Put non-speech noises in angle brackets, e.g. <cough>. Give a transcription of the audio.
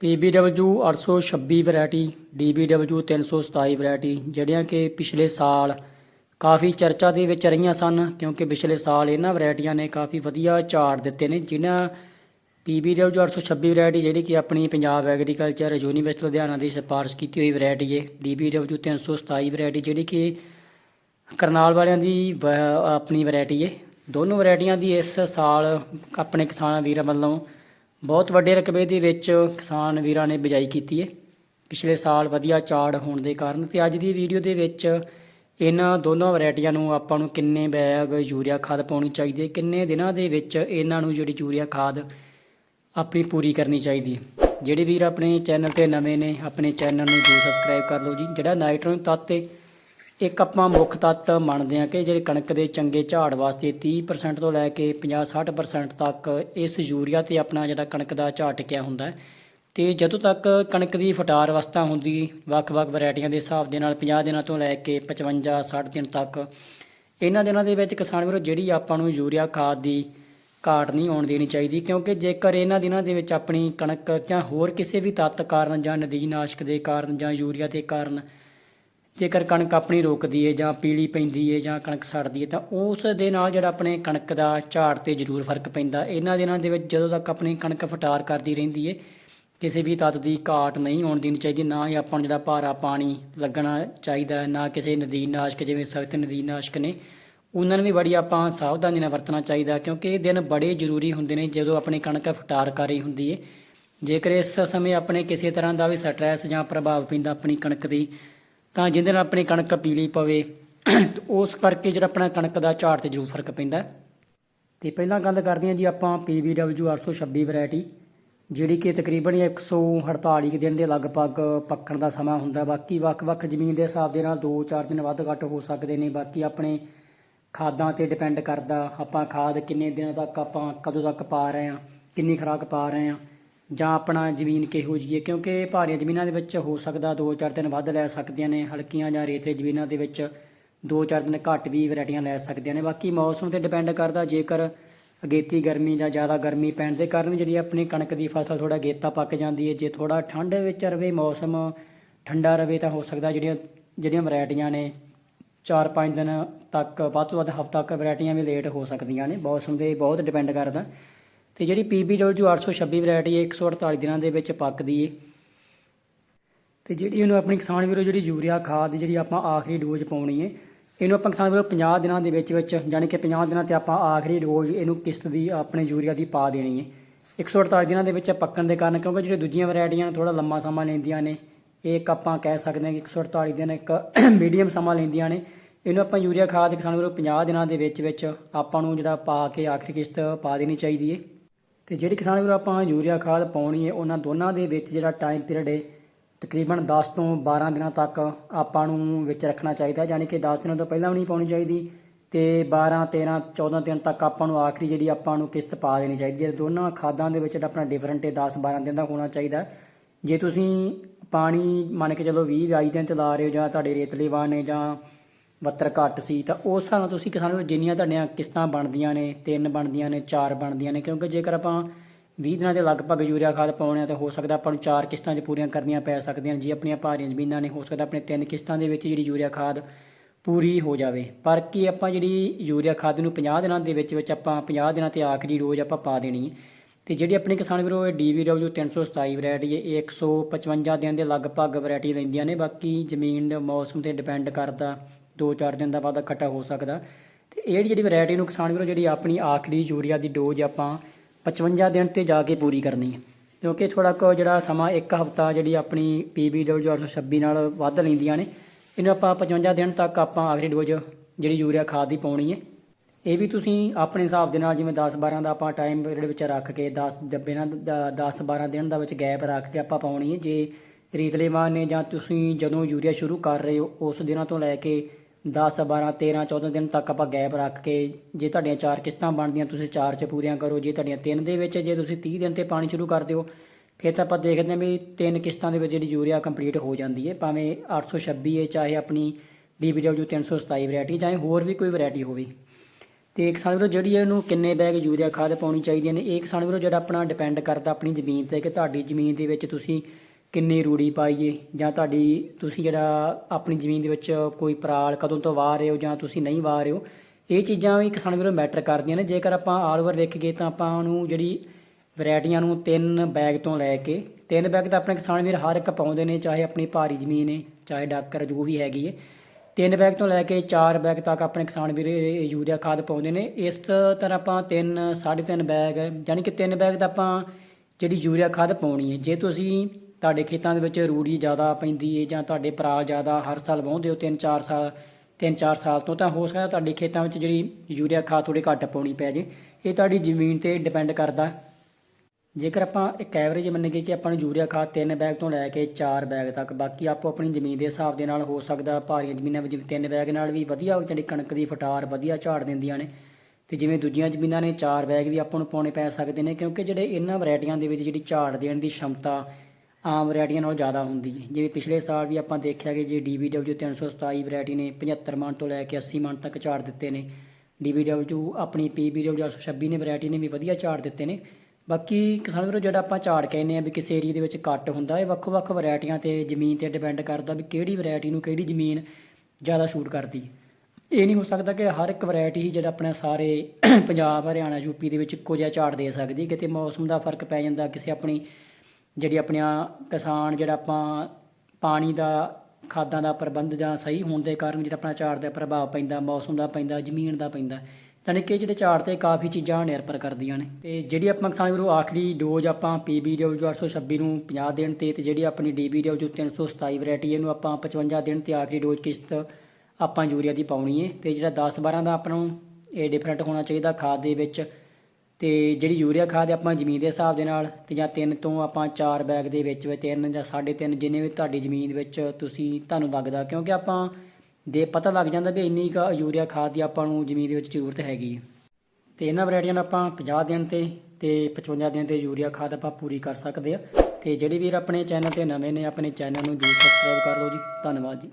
PBW 826 variety DBW 327 variety, ਜਿਹੜੀਆਂ ਕਿ ਪਿਛਲੇ ਸਾਲ ਕਾਫੀ ਚਰਚਾ ਦੇ ਵਿੱਚ ਰਹੀਆਂ ਸਨ, ਕਿਉਂਕਿ ਪਿਛਲੇ ਸਾਲ ਇਹਨਾਂ ਵੈਰਾਈਟੀਆਂ ਨੇ ਕਾਫੀ ਵਧੀਆ ਝਾੜ ਦਿੱਤੇ ਨੇ, ਜਿਨ੍ਹਾਂ PBW 826 ਵੈਰਾਈਟੀ ਜਿਹੜੀ ਕਿ ਆਪਣੀ ਪੰਜਾਬ ਐਗਰੀਕਲਚਰ ਯੂਨੀਵਰਸਿਟੀ ਲੁਧਿਆਣਾ ਦੀ ਸਿਫਾਰਿਸ਼ ਕੀਤੀ ਹੋਈ ਵੈਰਾਈਟੀ ਹੈ DBW 327 ਵੈਰਾਈਟੀ ਜਿਹੜੀ ਕਿ ਕਰਨਾਲ ਵਾਲਿਆਂ ਦੀ ਵ- ਆਪਣੀ ਵੈਰਾਈਟੀ ਹੈ। ਦੋਨੋਂ ਵੈਰਾਈਟੀਆਂ ਦੀ ਇਸ ਸਾਲ ਆਪਣੇ ਕਿਸਾਨ ਵੀਰਾਂ ਵੱਲੋਂ ਬਹੁਤ ਵੱਡੇ ਰਕਬੇ ਦੇ ਵਿੱਚ ਕਿਸਾਨ ਵੀਰਾਂ ਨੇ ਬਿਜਾਈ ਕੀਤੀ ਹੈ ਪਿਛਲੇ ਸਾਲ ਵਧੀਆ ਝਾੜ ਹੋਣ ਦੇ ਕਾਰਨ ਤੇ ਅੱਜ ਦੀ ਵੀਡੀਓ ਦੇ ਵਿੱਚ ਇਹਨਾਂ ਦੋਨੋਂ ਵੈਰਾਈਟੀਆਂ ਨੂੰ ਆਪਾਂ ਨੂੰ ਕਿੰਨੇ ਬੈਗ, ਯੂਰੀਆ ਖਾਦ ਪਾਉਣੀ ਚਾਹੀਦੀ ਹੈ ਕਿੰਨੇ ਦਿਨਾਂ ਦੇ ਵਿੱਚ ਇਹਨਾਂ ਨੂੰ ਜਿਹੜੀ ਯੂਰੀਆ ਖਾਦ ਆਪਣੀ ਪੂਰੀ ਕਰਨੀ ਚਾਹੀਦੀ ਹੈ ਜਿਹੜੇ ਵੀਰ ਆਪਣੇ ਚੈਨਲ ਤੇ ਨਵੇਂ ਨੇ, ਆਪਣੇ ਚੈਨਲ ਨੂੰ ਜਰੂਰ ਸਬਸਕ੍ਰਾਈਬ ਕਰ ਲਓ ਜੀ। ਜਿਹੜਾ ਨਾਈਟ੍ਰੋਜਨ ਤੱਤ 'ਤੇ ਇੱਕ ਆਪਾਂ ਮੁੱਖ ਤੱਤ ਮੰਨਦੇ ਹਾਂ ਕਿ ਜਿਹੜੇ ਕਣਕ ਦੇ ਚੰਗੇ ਝਾੜ ਵਾਸਤੇ 30% ਤੋਂ ਲੈ ਕੇ 50-60% ਤੱਕ ਇਸ ਯੂਰੀਆ ਤੇ ਆਪਣਾ ਜਿਹੜਾ ਕਣਕ ਦਾ ਝਾੜ ਟਿਕਿਆ ਹੁੰਦਾ ਹੈ। ਤੇ ਜਦੋਂ ਤੱਕ ਕਣਕ ਦੀ ਫਟਾਰ ਅਵਸਥਾ ਹੁੰਦੀ, ਵੱਖ-ਵੱਖ ਵੈਰਾਈਟੀਆਂ ਦੇ ਹਿਸਾਬ ਦੇ ਨਾਲ 50 ਦਿਨਾਂ ਤੋਂ ਲੈ ਕੇ 55-60 ਦਿਨ ਤੱਕ, ਇਹਨਾਂ ਦਿਨਾਂ ਦੇ ਵਿੱਚ ਕਿਸਾਨ ਵੀਰੋ, ਜਿਹੜੀ ਆਪਾਂ ਨੂੰ ਯੂਰੀਆ ਖਾਦ ਦੀ ਘਾਟ ਨਹੀਂ ਆਉਣ ਦੇਣੀ ਚਾਹੀਦੀ, ਕਿਉਂਕਿ ਜੇਕਰ ਇਹਨਾਂ ਦਿਨਾਂ ਦੇ ਵਿੱਚ ਆਪਣੀ ਕਣਕ ਜਾਂ ਹੋਰ ਕਿਸੇ ਵੀ ਤੱਤ ਕਾਰਨ ਜਾਂ ਨਦੀਨਾਸ਼ਕ ਦੇ ਕਾਰਨ ਜਾਂ ਯੂਰੀਆ ਦੇ ਕਾਰਨ ਜੇਕਰ ਕਣਕ ਆਪਣੀ ਰੁਕਦੀ ਹੈ ਜਾਂ ਪੀਲੀ ਪੈਂਦੀ ਹੈ ਜਾਂ ਕਣਕ ਸੜਦੀ ਹੈ ਤਾਂ ਉਸ ਦੇ ਨਾਲ ਜਿਹੜਾ ਆਪਣੇ ਕਣਕ ਦਾ ਝਾੜ ਤੇ ਜ਼ਰੂਰ ਫ਼ਰਕ ਪੈਂਦਾ। ਇਹਨਾਂ ਦਿਨਾਂ ਦੇ ਵਿੱਚ ਜਦੋਂ ਤੱਕ ਆਪਣੀ ਕਣਕ ਫਟਾਰ ਕਰਦੀ ਰਹਿੰਦੀ ਹੈ ਕਿਸੇ ਵੀ ਤੱਤ ਦੀ ਘਾਟ ਨਹੀਂ ਹੋਣ ਦੇਣੀ ਚਾਹੀਦੀ, ਨਾ ਹੀ ਆਪਾਂ ਨੂੰ ਜਿਹੜਾ ਭਾਰਾ ਪਾਣੀ ਲੱਗਣਾ ਚਾਹੀਦਾ ਨਾ ਕਿਸੇ ਨਦੀਨਾਸ਼ਕ ਜਿਵੇਂ ਸਖਤ ਨਦੀਨਾਸ਼ਕ ਨੇ, ਉਹਨਾਂ ਨੂੰ ਵੀ ਬੜੀ ਆਪਾਂ ਸਾਵਧਾਨੀ ਨਾਲ ਵਰਤਣਾ ਚਾਹੀਦਾ, ਕਿਉਂਕਿ ਇਹ ਦਿਨ ਬੜੇ ਜ਼ਰੂਰੀ ਹੁੰਦੇ ਨੇ ਜਦੋਂ ਆਪਣੀ ਕਣਕ ਫਟਾਰ ਕਰ ਰਹੀ ਹੁੰਦੀ ਹੈ ਜੇਕਰ ਇਸ ਸਮੇਂ ਆਪਣੇ ਕਿਸੇ ਤਰ੍ਹਾਂ ਦਾ ਵੀ ਸਟ੍ਰੈਸ ਜਾਂ ਪ੍ਰਭਾਵ ਪੈਂਦਾ, ਆਪਣੀ ਕਣਕ ਦੀ ਤਾਂ ਜਿਹਦੇ ਨਾਲ ਆਪਣੀ ਕਣਕ ਪੀਲੀ ਪਵੇ ਉਸ ਕਰਕੇ ਜਿਹੜਾ ਆਪਣਾ ਕਣਕ ਦਾ ਝਾੜ ਤੇ ਜ਼ਰੂਰ ਫ਼ਰਕ ਪੈਂਦਾ ਤੇ ਪਹਿਲਾਂ ਗੱਲ ਕਰਦੇ ਹਾਂ ਜੀ ਆਪਾਂ PBW 826 ਵੈਰਾਈਟੀ, ਜਿਹੜੀ ਕਿ ਤਕਰੀਬਨ 148 ਕੁ ਦਿਨ ਦੇ ਲਗਭਗ ਪੱਕਣ ਦਾ ਸਮਾਂ ਹੁੰਦਾ। ਬਾਕੀ ਵੱਖ-ਵੱਖ ਜ਼ਮੀਨ ਦੇ ਹਿਸਾਬ ਦੇ ਨਾਲ 2-4 ਦਿਨ ਵੱਧ ਘੱਟ ਹੋ ਸਕਦੇ ਨੇ। ਬਾਕੀ ਆਪਣੇ ਖਾਦਾਂ ਤੇ ਡਿਪੈਂਡ ਕਰਦਾ ਆਪਾਂ ਖਾਦ ਕਿੰਨੇ ਦਿਨਾਂ ਤੱਕ ਆਪਾਂ ਕਦੋਂ ਤੱਕ ਪਾ ਰਹੇ ਹਾਂ, ਕਿੰਨੀ ਖੁਰਾਕ ਪਾ ਰਹੇ ਹਾਂ। ਜਾਂ ਆਪਣਾ ਜ਼ਮੀਨ ਕਿਹੋ ਜਿਹੀ ਹੈ? ਕਿਉਂਕਿ ਭਾਰੀਆਂ ਜ਼ਮੀਨਾਂ ਦੇ ਵਿੱਚ ਹੋ ਸਕਦਾ 2-4 ਦਿਨ ਵੱਧ ਲੈ ਸਕਦੀਆਂ ਨੇ, ਹਲਕੀਆਂ ਜਾਂ ਰੇਤਲੇ ਜ਼ਮੀਨਾਂ ਦੇ ਵਿੱਚ 2-4 ਦਿਨ ਘੱਟ ਵੀ ਵੈਰਾਈਟੀਆਂ ਲੈ ਸਕਦੀਆਂ ਨੇ। ਬਾਕੀ ਮੌਸਮ ਤੇ ਡਿਪੈਂਡ ਕਰਦਾ, ਜੇਕਰ ਅਗੇਤੀ ਗਰਮੀ ਜਾਂ ਜ਼ਿਆਦਾ ਗਰਮੀ ਪੈਣ ਦੇ ਕਾਰਨ ਜਿਹੜੀ ਆਪਣੀ ਕਣਕ ਦੀ ਫਸਲ ਥੋੜਾ ਗੇਤਾ ਪੱਕ ਜਾਂਦੀ ਹੈ। ਜੇ ਥੋੜਾ ਠੰਡ ਵਿੱਚ ਰਵੇ, ਮੌਸਮ ਠੰਡਾ ਰਵੇ, ਤਾਂ ਹੋ ਸਕਦਾ ਜਿਹੜੀਆਂ ਜਿਹੜੀਆਂ ਵੈਰਾਈਟੀਆਂ ਨੇ 4-5 ਦਿਨ ਤੱਕ, ਵੱਧ ਤੋਂ ਵੱਧ ਹਫ਼ਤਾ ਤੱਕ ਵੈਰਾਈਟੀਆਂ ਵੀ ਲੇਟ ਹੋ ਸਕਦੀਆਂ ਨੇ। ਮੌਸਮ ਦੇ ਬਹੁਤ ਡਿਪੈਂਡ ਕਰਦਾ। ਤੇ ਜਿਹੜੀ PBW 826 ਵੈਰਾਈਟੀ ਹੈ 148 ਦਿਨਾਂ ਦੇ ਵਿੱਚ ਪੱਕਦੀ ਹੈ ਤੇ ਜਿਹੜੀ ਇਹਨੂੰ ਆਪਣੀ ਕਿਸਾਨ ਵੀਰੋ ਜਿਹੜੀ ਯੂਰੀਆ, ਖਾਦ ਦੀ ਜਿਹੜੀ ਆਪਾਂ ਆਖਰੀ ਡੋਜ਼ ਪਾਉਣੀ ਹੈ ਇਹਨੂੰ ਆਪਾਂ ਕਿਸਾਨ ਵੀਰੋ 50 ਦਿਨਾਂ ਦੇ ਵਿੱਚ ਵਿੱਚ ਯਾਨੀ ਕਿ 50 ਦਿਨਾਂ ਤੇ ਆਪਾਂ ਆਖਰੀ ਡੋਜ਼ ਇਹਨੂੰ ਕਿਸ਼ਤ ਦੀ, ਆਪਣੇ ਯੂਰੀਆ ਦੀ ਪਾ ਦੇਣੀ ਹੈ 148 ਦਿਨਾਂ ਦੇ ਵਿੱਚ ਪੱਕਣ ਦੇ ਕਾਰਨ ਕਿਉਂਕਿ ਜਿਹੜੇ ਦੂਜੀਆਂ ਵੈਰਾਈਟੀਆਂ ਥੋੜਾ ਲੰਮਾ ਸਮਾਂ ਲੈਂਦੀਆਂ ਨੇ, ਇਹ ਇੱਕ ਆਪਾਂ ਕਹਿ ਸਕਦੇ ਹਾਂ ਕਿ 148 ਦਿਨ ਇੱਕ <clears throat> ਮੀਡੀਅਮ ਸਮਾਂ ਲੈਂਦੀਆਂ ਨੇ। ਇਹਨੂੰ ਆਪਾਂ ਯੂਰੀਆ, ਖਾਦ ਕਿਸਾਨ ਵੀਰੋ 50 ਦਿਨਾਂ ਦੇ ਵਿੱਚ ਵਿੱਚ ਆਪਾਂ ਨੂੰ ਜਿਹੜਾ ਪਾ ਕੇ ਆਖਰੀ ਕਿਸ਼ਤ ਪਾ ਦੇਣੀ ਚਾਹੀਦੀ ਹੈ ਤੇ ਜਿਹੜੀ ਕਿਸਾਨ ਵੀਰੋ ਆਪਾਂ ਯੂਰੀਆ, ਖਾਦ ਪਾਉਣੀ ਹੈ, ਉਹਨਾਂ ਦੋਨਾਂ ਦੇ ਵਿੱਚ ਜਿਹੜਾ ਟਾਈਮ ਪੀਰੀਅਡ ਹੈ, ਤਕਰੀਬਨ 10 ਤੋਂ 12 ਦਿਨਾਂ ਤੱਕ ਆਪਾਂ ਨੂੰ ਵਿੱਚ ਰੱਖਣਾ ਚਾਹੀਦਾ ਯਾਨੀ ਕਿ 10 ਦਿਨਾਂ ਤੋਂ ਪਹਿਲਾਂ ਵੀ ਨਹੀਂ ਪਾਉਣੀ ਚਾਹੀਦੀ ਤੇ 12 13 14 ਦਿਨ ਤੱਕ ਆਪਾਂ ਨੂੰ ਆਖਰੀ ਜਿਹੜੀ ਆਪਾਂ ਨੂੰ ਕਿਸ਼ਤ ਪਾ ਦੇਣੀ ਚਾਹੀਦੀ ਹੈ। ਦੋਨਾਂ ਖਾਦਾਂ ਦੇ ਵਿੱਚ ਜਿਹੜਾ ਆਪਣਾ ਡਿਫਰੈਂਟ ਹੈ 10 12 ਦਿਨ ਦਾ ਹੋਣਾ ਚਾਹੀਦਾ। ਜੇ ਤੁਸੀਂ ਪਾਣੀ ਮੰਨ ਕੇ ਚਲੋ 20 22 ਦਿਨ ਚਲਾ ਰਹੇ ਹੋ ਜਾਂ ਤੁਹਾਡੇ ਰੇਤਲੇ ਵਾਹ ਨੇ ਜਾਂ ਬੱਤਰ ਘੱਟ ਸੀ, ਤਾਂ ਉਸ ਹਿਸਾਬ ਨਾਲ ਤੁਸੀਂ ਕਿਸਾਨ ਨੂੰ ਜਿੰਨੀਆਂ ਤੁਹਾਡੀਆਂ ਕਿਸ਼ਤਾਂ ਬਣਦੀਆਂ ਨੇ, ਤਿੰਨ ਬਣਦੀਆਂ ਨੇ, ਚਾਰ ਬਣਦੀਆਂ ਨੇ, ਕਿਉਂਕਿ ਜੇਕਰ ਆਪਾਂ 20 ਦਿਨਾਂ ਦੇ ਲਗਭਗ ਯੂਰੀਆ ਖਾਦ ਪਾਉਣੇ ਆ, ਤਾਂ ਹੋ ਸਕਦਾ ਆਪਾਂ ਨੂੰ ਚਾਰ ਕਿਸ਼ਤਾਂ 'ਚ ਪੂਰੀਆਂ ਕਰਨੀਆਂ ਪੈ ਸਕਦੀਆਂ ਜੇ ਆਪਣੀਆਂ ਭਾਰੀਆਂ ਜ਼ਮੀਨਾਂ ਨੇ, ਹੋ ਸਕਦਾ ਆਪਣੇ ਤਿੰਨ ਕਿਸ਼ਤਾਂ ਦੇ ਵਿੱਚ ਜਿਹੜੀ ਯੂਰੀਆ ਖਾਦ ਪੂਰੀ ਹੋ ਜਾਵੇ। ਪਰ ਕੀ ਆਪਾਂ ਜਿਹੜੀ ਯੂਰੀਆ ਖਾਦ ਨੂੰ 50 ਦਿਨਾਂ ਦੇ ਵਿੱਚ ਵਿੱਚ ਆਪਾਂ 50 ਦਿਨਾਂ ਤੇ ਆਖਰੀ ਰੋਜ਼ ਆਪਾਂ ਪਾ ਦੇਣੀ ਹੈ? ਤੇ ਜਿਹੜੀ ਆਪਣੀ ਕਿਸਾਨ ਵੀਰੋ, ਇਹ DBW 327 ਵੈਰਾਈਟੀ ਹੈ, ਇਹ 155 ਦਿਨ ਦੇ ਲਗਭਗ ਵੈਰਾਈਟੀ ਲੈਂਦੀਆਂ ਨੇ, ਬਾਕੀ ਜ਼ਮੀਨ ਮੌਸਮ ਤੇ ਡਿਪੈਂਡ ਕਰਦਾ। 2-4 ਦਿਨ ਦਾ ਵਾਧਾ ਇਕੱਠਾ ਹੋ ਸਕਦਾ। ਤੇ ਇਹ ਜਿਹੜੀ ਵੈਰਾਈਟੀ ਨੂੰ ਕਿਸਾਨ ਵੀਰੋ, ਜਿਹੜੀ ਆਪਣੀ ਆਖਰੀ ਯੂਰੀਆ ਦੀ ਡੋਜ਼ ਆਪਾਂ 55 ਦਿਨ ਤੇ ਜਾ ਕੇ ਪੂਰੀ ਕਰਨੀ ਹੈ। ਕਿਉਂਕਿ ਥੋੜਾ ਕੁ ਜਿਹੜਾ ਸਮਾਂ ਇੱਕ ਹਫਤਾ ਜਿਹੜੀ ਆਪਣੀ PBW 826 ਨਾਲ ਵੱਧ ਲੈਂਦੀਆਂ ਨੇ, ਇਹਨੂੰ ਆਪਾਂ 55 ਦਿਨ ਤੱਕ ਆਪਾਂ ਆਖਰੀ ਡੋਜ਼ ਜਿਹੜੀ ਯੂਰੀਆ ਖਾਦ ਦੀ ਪਾਉਣੀ ਹੈ। ਇਹ ਵੀ ਤੁਸੀਂ ਆਪਣੇ ਹਿਸਾਬ ਦੇ ਨਾਲ ਜਿਵੇਂ 10 12 ਦਾ ਆਪਾਂ ਟਾਈਮ ਪੀਰੀਅਡ ਵਿੱਚ ਰੱਖ ਕੇ 10 ਡੱਬੇ ਨਾਲ 10 12 ਦਿਨ ਦਾ ਵਿੱਚ ਗੈਪ ਰੱਖ ਕੇ ਆਪਾਂ ਪਾਉਣੀ ਹੈ। ਜੇ ਰੀਤਲੇ ਮਾਨ ਨੇ ਜਾਂ ਤੁਸੀਂ ਜਦੋਂ ਯੂਰੀਆ ਸ਼ੁਰੂ ਕਰ ਰਹੇ ਹੋ, ਉਸ ਦਿਨਾਂ ਤੋਂ ਲੈ ਕੇ 10 12 13 14 ਦਿਨ ਤੱਕ ਆਪਾਂ ਗੈਪ ਰੱਖ ਕੇ ਜੇ ਤੁਹਾਡੀਆਂ ਚਾਰ ਕਿਸ਼ਤਾਂ ਬਣਦੀਆਂ, ਤੁਸੀਂ ਚਾਰ ਚ ਪੂਰੀਆਂ ਕਰੋ। ਜੇ ਤੁਹਾਡੀਆਂ ਤਿੰਨ ਦੇ ਵਿੱਚ, ਜੇ ਤੁਸੀਂ 30 ਦਿਨ ਤੇ ਪਾਣੀ ਸ਼ੁਰੂ ਕਰ ਦਿਓ, ਫਿਰ ਤਾਂ ਆਪਾਂ ਦੇਖਦੇ ਹਾਂ ਵੀ ਤਿੰਨ ਕਿਸ਼ਤਾਂ ਦੇ ਵਿੱਚ ਜਿਹੜੀ ਯੂਰੀਆ ਕੰਪਲੀਟ ਹੋ ਜਾਂਦੀ ਹੈ। ਭਾਵੇਂ 826 ਹੈ, ਚਾਹੇ ਆਪਣੀ DBW 327 ਵੈਰਾਈਟੀ ਚਾਹੇ ਹੋਰ ਵੀ ਕੋਈ ਵੈਰਾਈਟੀ ਹੋਵੇ। ਤੇ ਕਿਸਾਨ ਵੀਰੋ, ਜਿਹੜੀ ਇਹਨੂੰ ਕਿੰਨੇ ਬੈਗ ਯੂਰੀਆ ਖਾਦ ਪਾਉਣੀ ਚਾਹੀਦੀ ਹੈ ਨੇ, ਇਹ ਕਿਸਾਨ ਵੀਰੋ, ਜਿਹੜਾ ਆਪਣਾ ਡਿਪੈਂਡ ਕਰਦਾ ਆਪਣੀ ਜ਼ਮੀਨ ਤੇ, ਕਿ ਤੁਹਾਡੀ ਜ਼ਮੀਨ ਦੇ ਵਿੱਚ ਤੁਸੀਂ ਕਿੰਨੀ ਰੂੜੀ ਪਾਈਏ? ਜਾਂ ਤੁਹਾਡੀ, ਤੁਸੀਂ ਜਿਹੜਾ ਆਪਣੀ ਜ਼ਮੀਨ ਦੇ ਵਿੱਚ ਕੋਈ ਪਰਾਲ ਕਦੋਂ ਤੋਂ ਵਾਹ ਰਹੇ ਹੋ ਜਾਂ ਤੁਸੀਂ ਨਹੀਂ ਵਾਹ ਰਹੇ ਹੋ, ਇਹ ਚੀਜ਼ਾਂ ਵੀ ਕਿਸਾਨ ਵੀਰੋ ਮੈਟਰ ਕਰਦੀਆਂ ਨੇ। ਜੇਕਰ ਆਪਾਂ ਆਲ ਓਵਰ ਦੇਖੀਏ ਤਾਂ ਆਪਾਂ ਉਹਨੂੰ ਜਿਹੜੀ ਵੈਰਾਈਟੀਆਂ ਨੂੰ ਤਿੰਨ ਬੈਗ ਤੋਂ ਲੈ ਕੇ, ਤਿੰਨ ਬੈਗ ਤਾਂ ਆਪਣੇ ਕਿਸਾਨ ਵੀਰ ਹਰ ਇੱਕ ਪਾਉਂਦੇ ਨੇ, ਚਾਹੇ ਆਪਣੀ ਭਾਰੀ ਜ਼ਮੀਨ ਹੈ ਚਾਹੇ ਡਾਕਰ, ਜੋ ਵੀ ਹੈਗੀ ਹੈ ਤਿੰਨ ਬੈਗ ਤੋਂ ਲੈ ਕੇ ਚਾਰ ਬੈਗ ਤੱਕ ਆਪਣੇ ਕਿਸਾਨ ਵੀਰ ਯੂਰੀਆ ਖਾਦ ਪਾਉਂਦੇ ਨੇ। ਇਸ ਤਰ੍ਹਾਂ ਆਪਾਂ ਤਿੰਨ, ਸਾਢੇ ਤਿੰਨ ਬੈਗ ਯਾਨੀ ਕਿ ਤਿੰਨ ਬੈਗ ਤਾਂ ਆਪਾਂ ਜਿਹੜੀ ਯੂਰੀਆ ਖਾਦ ਪਾਉਣੀ ਹੈ ਜੇ ਤੁਸੀਂ ਤੁਹਾਡੇ ਖੇਤਾਂ ਦੇ ਵਿੱਚ ਰੂੜੀ ਜ਼ਿਆਦਾ ਪੈਂਦੀ ਹੈ ਜਾਂ ਤੁਹਾਡੇ ਪਰਾਲ ਜ਼ਿਆਦਾ ਹਰ ਸਾਲ ਵਾਹੁੰਦੇ ਹੋ ਤਿੰਨ ਚਾਰ ਸਾਲ, ਤਿੰਨ ਚਾਰ ਸਾਲ ਤੋਂ, ਤਾਂ ਹੋ ਸਕਦਾ ਤੁਹਾਡੇ ਖੇਤਾਂ ਵਿੱਚ ਜਿਹੜੀ ਯੂਰੀਆ ਖਾਦ ਥੋੜੀ ਘੱਟ ਪਾਉਣੀ ਪੈ ਜੇ। ਇਹ ਤੁਹਾਡੀ ਜ਼ਮੀਨ ਤੇ ਡਿਪੈਂਡ ਕਰਦਾ। ਜੇਕਰ ਆਪਾਂ ਇੱਕ ਐਵਰੇਜ ਮੰਨੀਏ ਕਿ ਆਪਾਂ ਨੂੰ ਯੂਰੀਆ ਖਾਦ ਤਿੰਨ ਬੈਗ ਤੋਂ ਲੈ ਕੇ ਚਾਰ ਬੈਗ ਤੱਕ, ਬਾਕੀ ਆਪੋ ਆਪਣੀ ਜ਼ਮੀਨ ਦੇ ਹਿਸਾਬ ਦੇ ਨਾਲ ਹੋ ਸਕਦਾ, ਭਾਰੀਆਂ ਜ਼ਮੀਨਾਂ ਵਿੱਚ ਤਿੰਨ ਬੈਗ ਨਾਲ ਵੀ ਵਧੀਆ ਜਿਹੜੀ ਕਣਕ ਦੀ ਫਟਾਰ ਵਧੀਆ ਝਾੜ ਦਿੰਦੀਆਂ ਨੇ। ਤੇ ਜਿਵੇਂ ਦੂਜੀਆਂ ਜ਼ਮੀਨਾਂ ਨੇ ਚਾਰ ਬੈਗ ਵੀ ਆਪਾਂ ਨੂੰ ਪਾਉਣੇ ਪੈ ਸਕਦੇ ਨੇ, ਕਿਉਂਕਿ ਜਿਹੜੇ ਇਹਨਾਂ ਵੈਰਾਈਟੀਆਂ ਦੇ ਵਿੱਚ ਜਿਹੜੀ ਝਾੜ ਦੇਣ ਦੀ ਸ਼ਮਤਾ ਆਮ ਵੈਰਾਈਟੀਆਂ ਨਾਲੋਂ ਜ਼ਿਆਦਾ ਹੁੰਦੀ ਹੈ। ਜਿਵੇਂ ਪਿਛਲੇ ਸਾਲ ਵੀ ਆਪਾਂ ਦੇਖਿਆ ਕਿ ਜੇ DBW 327 ਵੈਰਾਈਟੀ ਨੇ 75 ਮਣ ਤੋਂ ਲੈ ਕੇ 80 ਮਣ ਤੱਕ ਝਾੜ ਦਿੱਤੇ ਨੇ। DBW ਆਪਣੀ PBW 826 ਨੇ ਵੈਰਾਈਟੀ ਨੇ ਵੀ ਵਧੀਆ ਝਾੜ ਦਿੱਤੇ ਨੇ। ਬਾਕੀ ਕਿਸਾਨ ਵੀਰੋ, ਜਿਹੜਾ ਆਪਾਂ ਝਾੜ ਕਹਿੰਦੇ ਆ ਵੀ ਕਿਸੇ ਏਰੀਆ ਦੇ ਵਿੱਚ ਘੱਟ ਹੁੰਦਾ, ਇਹ ਵੱਖ-ਵੱਖ ਵੈਰਾਈਟੀਆਂ ਤੇ ਜ਼ਮੀਨ ਤੇ ਡਿਪੈਂਡ ਕਰਦਾ ਵੀ ਕਿਹੜੀ ਵੈਰਾਈਟੀ ਨੂੰ ਕਿਹੜੀ ਜ਼ਮੀਨ ਜ਼ਿਆਦਾ ਸ਼ੂਟ ਕਰਦੀ ਇਹ ਨਹੀਂ ਹੋ ਸਕਦਾ ਕਿ ਹਰ ਇੱਕ ਵੈਰਾਈਟੀ ਹੀ ਜਿਹੜਾ ਆਪਣਾ ਸਾਰੇ ਪੰਜਾਬ, ਹਰਿਆਣਾ ਯੂਪੀ ਦੇ ਵਿੱਚ ਇੱਕੋ ਜਿਹਾ ਝਾੜ ਦੇ ਸਕਦੀ ਕਿਤੇ ਮੌਸਮ ਦਾ ਫ਼ਰਕ ਪੈ ਜਾਂਦਾ, ਕਿਸੇ ਆਪਣੀ ਜਿਹੜੀ ਆਪਣੀਆਂ ਕਿਸਾਨ, ਜਿਹੜਾ ਆਪਾਂ ਪਾਣੀ ਦਾ, ਖਾਦਾਂ ਦਾ ਪ੍ਰਬੰਧ ਜਾਂ ਸਹੀ ਹੋਣ ਦੇ ਕਾਰਨ ਜਿਹੜਾ ਆਪਣਾ ਝਾੜ ਦਾ ਪ੍ਰਭਾਵ ਪੈਂਦਾ, ਮੌਸਮ ਦਾ ਪੈਂਦਾ, ਜ਼ਮੀਨ ਦਾ ਪੈਂਦਾ, ਜਾਣੀ ਕਿ ਜਿਹੜੇ ਝਾੜ ਤੇ ਕਾਫੀ ਚੀਜ਼ਾਂ ਨਿਰਭਰ ਕਰਦੀਆਂ ਨੇ। ਤੇ ਜਿਹੜੀ ਆਪਾਂ ਕਿਸਾਨ ਵੀਰੋ ਆਖਰੀ ਡੋਜ਼ ਆਪਾਂ PBW 826 ਨੂੰ 50 ਦਿਨ ਤੇ ਤੇ ਜਿਹੜੀ ਆਪਣੀ DBW 327 ਵੈਰਾਈਟੀ ਇਹਨੂੰ ਆਪਾਂ 55 ਦਿਨ ਤੇ ਆਖਰੀ ਡੋਜ਼ ਕਿਸ਼ਤ ਆਪਾਂ ਯੂਰੀਆ ਦੀ ਪਾਉਣੀ ਹੈ। ਤੇ ਜਿਹੜਾ 10 12 ਦਾ ਆਪਾਂ ਨੂੰ ਇਹ ਡਿਫਰੈਂਟ ਹੋਣਾ ਚਾਹੀਦਾ, ਖਾਦ ਦੇ ਵਿੱਚ ਤੇ ਜਿਹੜੀ ਯੂਰੀਆ ਖਾਦ ਆਪਾਂ ਜ਼ਮੀਨ ਦੇ ਹਿਸਾਬ ਦੇ ਨਾਲ ਤੇ ਜਾਂ ਤਿੰਨ ਤੋਂ ਆਪਾਂ ਚਾਰ ਬੈਗ ਦੇ ਵਿੱਚ ਵਿੱਚ ਤਿੰਨ ਜਾਂ ਸਾਢੇ ਤਿੰਨ ਜਿੰਨੇ ਵੀ ਤੁਹਾਡੀ ਜ਼ਮੀਨ ਵਿੱਚ ਤੁਸੀਂ ਤੁਹਾਨੂੰ ਲੱਗਦਾ, ਕਿਉਂਕਿ ਆਪਾਂ ਦੇ ਪਤਾ ਲੱਗ ਜਾਂਦਾ ਵੀ ਇੰਨੀ ਕੁ ਯੂਰੀਆ ਖਾਦ ਦੀ ਆਪਾਂ ਨੂੰ ਜ਼ਮੀਨ ਦੇ ਵਿੱਚ ਜ਼ਰੂਰਤ ਹੈਗੀ ਹੈ ਤੇ ਇਹਨਾਂ ਵੈਰਾਈਟੀਆਂ ਨੂੰ ਆਪਾਂ 50 ਦਿਨ ਤੇ ਤੇ 55 ਦਿਨ ਤੇ ਯੂਰੀਆ ਖਾਦ ਆਪਾਂ ਪੂਰੀ ਕਰ ਸਕਦੇ ਆ। ਤੇ ਜਿਹੜੇ ਵੀਰ ਆਪਣੇ ਚੈਨਲ ਤੇ ਨਵੇਂ ਨੇ, ਆਪਣੇ ਚੈਨਲ ਨੂੰ ਜਰੂਰ ਸਬਸਕ੍ਰਾਈਬ ਕਰ ਲਓ ਜੀ। ਧੰਨਵਾਦ ਜੀ।